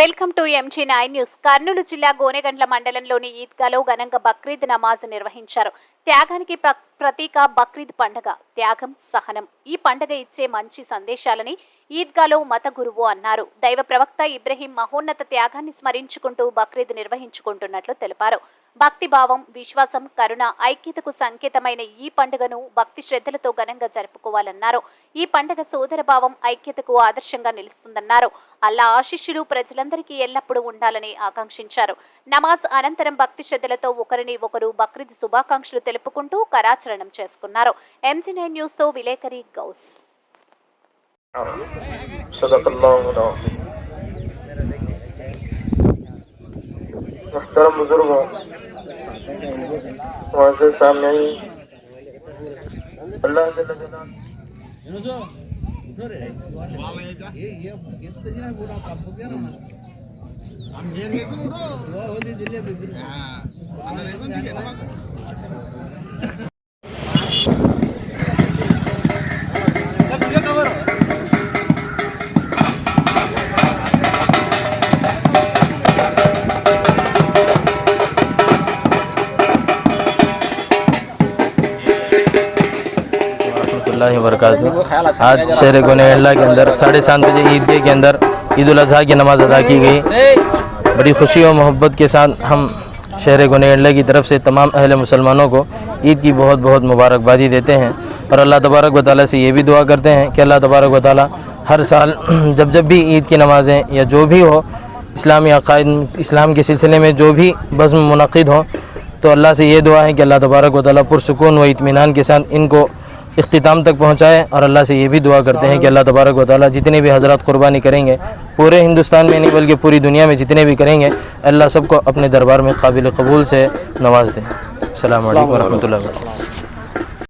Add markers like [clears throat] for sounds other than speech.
Welcome to MG nine news. Kurnool జిల్లా గోనెగండ్ల మండలంలోని ఈద్గాలో ఘనంగా బక్రీద్ నమాజ్ నిర్వహించారు. త్యాగానికి ప్రతీక బక్రీద్ పండగ త్యాగం సహనం. ఈ పండగ ఇచ్చే మంచి సందేశాలని ఈద్గాలో మత గురువు అన్నారు. దైవ ప్రవక్త ఇబ్రహీం మహోన్నత త్యాగాన్ని స్మరించుకుంటూ బక్రీద్ నిర్వహించుకుంటున్నట్లు తెలిపారు. భక్తి భావం విశ్వాసం కరుణ ఐక్యతకు సంకేతమైన ఈ పండుగను భక్తి శ్రద్ధలతో ఘనంగా జరుపుకోవాలన్నారు. ఈ పండుగ సోదరభావం ఐక్యతకు ఆదర్శంగా నిలుస్తుందన్నారు. అల్లా ఆశిష్యులు ప్రజలందరికీ ఎల్లప్పుడూ ఉండాలని ఆకాంక్షించారు. నమాజ్ అనంతరం భక్తి శ్రద్ధలతో ఒకరిని ఒకరు బక్రీద్ శుభాకాంక్షలు తెలుపుకుంటూ సంస్కరణం చేసుకున్నారు ఎంజీ నైన్ న్యూస్తో విలేకరి గౌస్ محترم بزرگوں معزز سامعین اللہ جل جلالہ वरहमतुल्लाहि वबरकातुहू आज शहर गोनेला के अंदर साढ़े सात बजे ईदगाह के अंदर ईद अजहा की नमाज़ अदा की गई। बड़ी खुशी और मोहब्बत के साथ हम शहर गोनेला की तरफ़ से तमाम अहले मुसलमानों को ईद की बहुत बहुत मुबारकबादी देते हैं। और अल्लाह तबारक व ताली से ये भी दुआ करते हैं कि अल्लाह तबारक व ताली हर साल [clears throat] जब जब भी ईद की नमाज़ें या जो भी हो इस्लामी अकायद इस्लाम के सिलसिले में जो भी बज़म मनद हो तो अल्लाह से ये दुआ है कि अल्लाह तबारक व ताली पुरसकून व इत्मीनान के साथ इनको اختتام تک پہنچائے اور اللہ سے یہ بھی دعا کرتے ہیں کہ اللہ تبارک و تعالیٰ جتنے بھی حضرات قربانی کریں گے، پورے ہندوستان میں نہیں بلکہ پوری دنیا میں جتنے بھی کریں گے، اللہ سب کو اپنے دربار میں قابل قبول سے نواز دیں السلام علیکم ورحمۃ اللہ وبرکاتہ۔